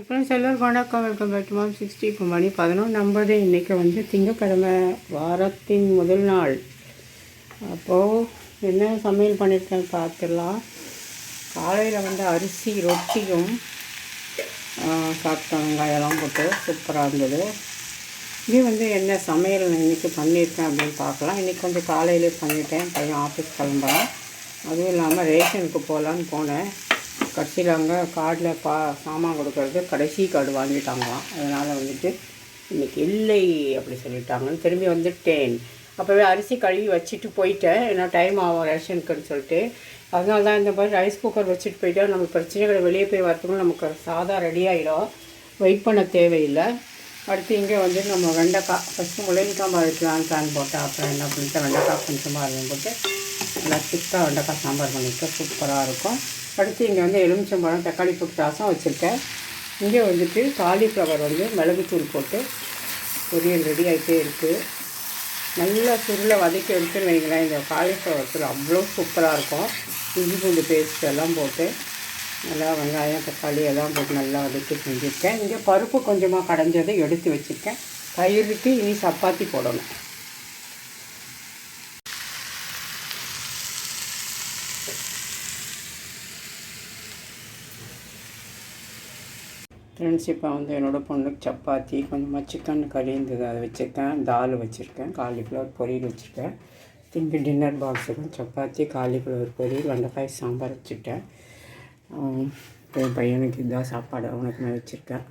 Friends எல்லோரும் வணக்கம் welcome back to mom sixty இப்போ மணி பதினொன்று ஐம்பது இன்றைக்கி வந்து திங்கக்கிழமை வாரத்தின் முதல் நாள். அப்போது என்ன சமையல் பண்ணியிருக்கேன் பார்த்துடலாம். காலையில் வந்து அரிசி ரொட்டியும் ஆ, சாப்பிட்டோம் வெங்காயம்லாம் போட்டு சூப்பராக இருந்தது. இது வந்து என்ன சமையல் நான் இன்றைக்கி பண்ணியிருக்கேன் அப்படின்னு பார்க்கலாம். இன்றைக்கி கொஞ்சம் காலையிலே பண்ணிட்டேன். பையன் ஆஃபீஸ் கிளம்புறான். அதுவும் இல்லாமல் ரேஷனுக்கு போகலான்னு போனேன். கடைசியில் அங்கே கார்டில் பா சாமான் கொடுக்கறது கடைசி கார்டு வாங்கிட்டாங்களாம். அதனால் வந்துட்டு இன்றைக்கி இல்லை அப்படி சொல்லிட்டாங்கன்னு திரும்பி வந்துட்டேன். அப்போவே அரிசி கழுவி வச்சுட்டு போயிட்டேன். ஏன்னா டைம் ஆகும் ரேஷனுக்குன்னு சொல்லிட்டு. அதனால தான் இந்த மாதிரி ரைஸ் குக்கர் வச்சுட்டு போயிட்டா நமக்கு பிரச்சனைகளை வெளியே போய் வரத்துக்குள்ள நமக்கு சாதம் ரெடி ஆகிடும் வெயிட் பண்ண தேவையில்லை. அடுத்து இங்கே வந்து நம்ம வெண்டைக்காய் ஃபஸ்ட்டு முளைக்காய் வைக்கலான்னு பிளான் போட்டேன். அப்புறம் என்ன பண்ணிட்டு வெண்டைக்காய் கொஞ்சமாக அரையும் போட்டு நல்லா திக்காக வெண்டைக்காய் சாம்பார் பண்ணியிருக்கேன். சூப்பராக இருக்கும். அடுத்து இங்கே வந்து எலுமிச்சம்பழம் தக்காளி போட்டு ரசம் வச்சுருக்கேன். இங்கே வந்துட்டு காலிஃப்ளவர் வந்து மிளகுத்தூள் போட்டு பொரியல் ரெடி ஆகிட்டே இருக்குது நல்லா சுருளை வதக்கி எடுத்துன்னு வைங்களேன். இந்த காலிஃப்ளவர் அவ்வளோ சூப்பராக இருக்கும். இஞ்சி பூண்டு பேஸ்ட் எல்லாம் போட்டு நல்லா வெங்காயம் தக்காளி எல்லாம் போட்டு நல்லா வதக்கி செஞ்சுருக்கேன். இங்கே பருப்பு கொஞ்சமாக கடைஞ்சதை எடுத்து வச்சுருக்கேன். தயிருக்கு இனி சப்பாத்தி போடணும். ஃப்ரெண்ட்ஸ் இப்போ வந்து என்னோடய பொண்ணுக்கு சப்பாத்தி கொஞ்சமாக சிக்கன் கறி இருந்தது. அதை வச்சுருக்கேன். தால் வச்சுருக்கேன். காலிஃப்ளவர் பொரியல் வச்சுருக்கேன். திரும்பி டின்னர் பாக்ஸ் இருக்கும் சப்பாத்தி காலிஃப்ளவர் பொரியல் வெண்டைக்காய் சாம்பார் வச்சுட்டேன். என் பையனுக்கு இதாக சாப்பாடு. அவனுக்குமே வச்சுருக்கேன்.